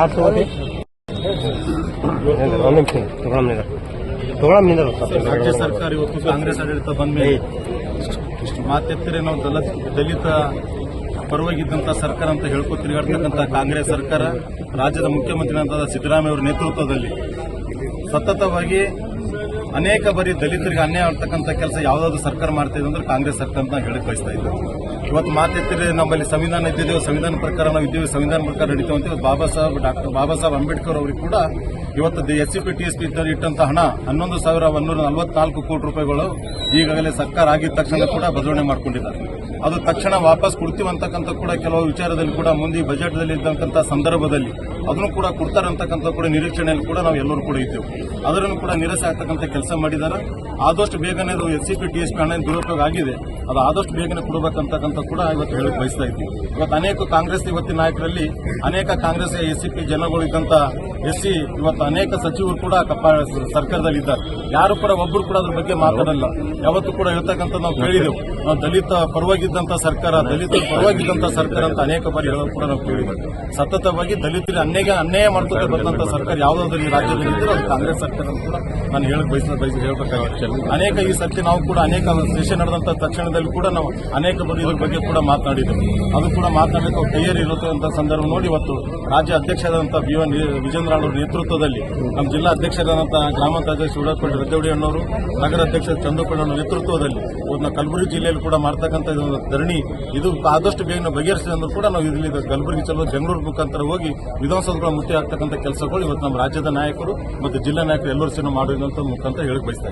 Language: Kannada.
ಯಾರು ತಗೋತಿ? ಒಂದು ನಿಮಿಷ ತಗೊಳಮ್ ನಿಂದ್ರ ತಗೊಳಮ್ ನಿಂದ್ರ ರಾಜ್ಯ ಸರ್ಕಾರ ಇವತ್ತು ಕಾಂಗ್ರೆಸ್ ಆಡಳಿತ ಬಂದ ಮೇಲೆ ಮಾತೆತ್ತರೆ ನಾವು ದಲಿತ ದಲಿತ ಪರವಾಗಿದ್ದಂತ ಸರ್ಕಾರ ಅಂತ ಹೇಳ್ಕೊ ತಿರುಗಾಡ್ತಕ್ಕಂಥ ಕಾಂಗ್ರೆಸ್ ಸರ್ಕಾರ ರಾಜ್ಯದ ಮುಖ್ಯಮಂತ್ರಿ ಅಂತ ಸಿದ್ದರಾಮಯ್ಯ ಅವರ ನೇತೃತ್ವದಲ್ಲಿ ಸತತವಾಗಿ ಅನೇಕ ಬಾರಿ ದಲಿತರಿಗೆ ಅನ್ಯಾಯ ಆಗ್ತಕ್ಕಂಥ ಕೆಲಸ ಯಾವುದಾದ್ರು ಸರ್ಕಾರ ಮಾಡ್ತಾ ಇದೆ ಅಂದ್ರೆ ಕಾಂಗ್ರೆಸ್ ಸರ್ಕಾರ ಅಂತ ಹೇಳಿ ಬಯಸ್ತಾ ಇವತ್ತು ಮಾತೆತ್ತಿದ್ರೆ ನಮ್ಮಲ್ಲಿ ಸಂವಿಧಾನ ಇದ್ದಿದ್ದೇವೆ ಸಂವಿಧಾನ ಪ್ರಕಾರ ನಾವು ಇದ್ದೇವೆ, ಸಂವಿಧಾನ ಪ್ರಕಾರ ನಡೀತೇವೆ ಅಂತ ಬಾಬಾ ಸಾಹೇಬ್, ಡಾಕ್ಟರ್ ಬಾಬಾ ಸಾಹೇಬ್ ಅಂಬೇಡ್ಕರ್ ಅವರಿಗೆ ಕೂಡ ಇವತ್ತು S C P, T S P ಇಟ್ಟಂತ ಹಣ, ಹನ್ನೊಂದು ಸಾವಿರ ಒಂದೂರ ನಲವತ್ನಾಲ್ಕು ಕೋಟಿ ರೂಪಾಯಿಗಳು ಈಗಾಗಲೇ ಸರ್ಕಾರ ಆಗಿದ ತಕ್ಷಣ ಕೂಡ ಬದಲಾವಣೆ ಮಾಡಿಕೊಂಡಿದ್ದಾರೆ. ಅದು ತಕ್ಷಣ ವಾಪಸ್ ಕೊಡ್ತೀವಿ ಅಂತಕ್ಕಂಥ ಕೂಡ ಕೆಲವು ವಿಚಾರದಲ್ಲಿ ಕೂಡ ಮುಂದೆ ಬಜೆಟ್ದಲ್ಲಿ ಇದ್ದಂಥ ಸಂದರ್ಭದಲ್ಲಿ ಅದನ್ನು ಕೂಡ ಕೊಡ್ತಾರಂತಕ್ಕಂಥ ಕೂಡ ನಿರೀಕ್ಷಣೆಯಲ್ಲಿ ಕೂಡ ನಾವು ಎಲ್ಲರೂ ಕೂಡ ಇದ್ದೇವೆ. ಅದರನ್ನು ಕೂಡ ನಿರಸ ಆಗ್ತಕ್ಕಂಥ ಕೆಲಸ ಮಾಡಿದ್ದಾರೆ ಆದಷ್ಟು ಬೇಗನೆ ಅದು S C P T S P ಹಣ ದುರುಪಯೋಗ ಆಗಿದೆ. ಅದು ಆದಷ್ಟು ಬೇಗನೆ ಕೊಡಬೇಕಂತಕ್ಕಂಥ ಕೂಡ ಇವತ್ತು ಹೇಳಕ್ ಬಯಸ್ತಾ ಇದ್ದೀವಿ ಇವತ್ತು ಅನೇಕ ಕಾಂಗ್ರೆಸ್ ಇವತ್ತಿನ ನಾಯಕರಲ್ಲಿ ಅನೇಕ ಕಾಂಗ್ರೆಸ್ ಎಸ್ ಸಿ ಪಿ ಜನಗಳು ಇದ್ದಂತ ಎಸ್ ಸಿ ಇವತ್ತು ಅನೇಕ ಸಚಿವರು ಕೂಡ ಸರ್ಕಾರದಲ್ಲಿ ಇದ್ದಾರೆ ಯಾರು ಕೂಡ ಒಬ್ಬರು ಕೂಡ ಅದ್ರ ಬಗ್ಗೆ ಮಾತಾಡಲ್ಲ. ಯಾವತ್ತೂ ಕೂಡ ಹೇಳ್ತಕ್ಕಂಥ ನಾವು ಕೇಳಿದೆವು. ನಾವು ದಲಿತ ಪರವಾಗಿದ್ದಂಥ ಸರ್ಕಾರ, ದಲಿತ ಪರವಾಗಿದ್ದಂತ ಸರ್ಕಾರ ಅಂತ ಅನೇಕ ಬಾರಿ ಹೇಳೋದು ಕೂಡ ನಾವು ಕೇಳಿದ್ದೇವೆ ಸತತವಾಗಿ ದಲಿತರಿಗೆ ಅನ್ಯಾಯ ಅನ್ಯಾಯ ಬಂದಂತ ಸರ್ಕಾರ ಯಾವುದಾದ್ರೂ ಈ ರಾಜ್ಯದಲ್ಲಿ ಇದ್ದರೂ ಕಾಂಗ್ರೆಸ್ ಸರ್ಕಾರ ಅಂತ ಕೂಡ ನಾನು ಹೇಳಕ್ ಬಯಸ ಬಯಸಿ ಹೇಳ್ಬೇಕಾಗುತ್ತೆ ಅನೇಕ ಈ ಸರ್ತಿ ನಾವು ಕೂಡ ಅನೇಕ ಸೆಷನ್ ನಡೆದಂತ ತಕ್ಷಣದಲ್ಲಿ ಕೂಡ ನಾವು ಅನೇಕ ಬರಿಗಳ ಇದ್ರ ಬಗ್ಗೆ ಕೂಡ ಮಾತನಾಡಿದ್ದೇವೆ ಅದು ಕೂಡ ಮಾತನಾಡಬೇಕು ತಯಾರಿ ಇರುವಂತ ಸಂದರ್ಭ ನೋಡಿ ಇವತ್ತು ರಾಜ್ಯ ಅಧ್ಯಕ್ಷರಾದಂತಹ ಬಿ ಎನ್ ವಿಜೇಂದ್ರ ಅವರ ನೇತೃತ್ವದಲ್ಲಿ ನಮ್ಮ ಜಿಲ್ಲಾ ಅಧ್ಯಕ್ಷರಾದಂತಹ ಗ್ರಾಮ ಪಂಚಾಯತ್ ಶಿವರಾಜಪೇಟೆ ರದ್ದವಡಿ ಅಣ್ಣವರು, ನಗರ ಅಧ್ಯಕ್ಷ ಚಂದ್ರಪಣ್ಣ ಅವರ ನೇತೃತ್ವದಲ್ಲಿ ನಾವು ಕಲಬುರಗಿ ಜಿಲ್ಲೆಯಲ್ಲಿ ಕೂಡ ಮಾಡ್ತಕ್ಕಂಥ ಇದು ಒಂದು ಧರಣಿ. ಇದು ಆದಷ್ಟು ಬೇಗ ಬಗೆಹರಿಸಿದೆ ಅಂದ್ರೂ ಕೂಡ ನಾವು ಇಲ್ಲಿ ಕಲಬುರಗಿ ಚಲೋ ಬೆಂಗಳೂರು ಮುಖಾಂತರ ಹೋಗಿ ವಿಧಾನಸೌಧಗಳ ಮುಖ್ಯ ಆಗ್ತಕ್ಕಂಥ ಕೆಲಸಗಳು ಇವತ್ತು ನಮ್ಮ ರಾಜ್ಯದ ನಾಯಕರು ಮತ್ತು ಜಿಲ್ಲಾ ನಾಯಕರು ಎಲ್ಲರೂ ಸೇರಿ ಮಾಡುವಂತ ಮುಖಾಂತರ ಹೇಳಕ್ ಬಯಸ್ತಾ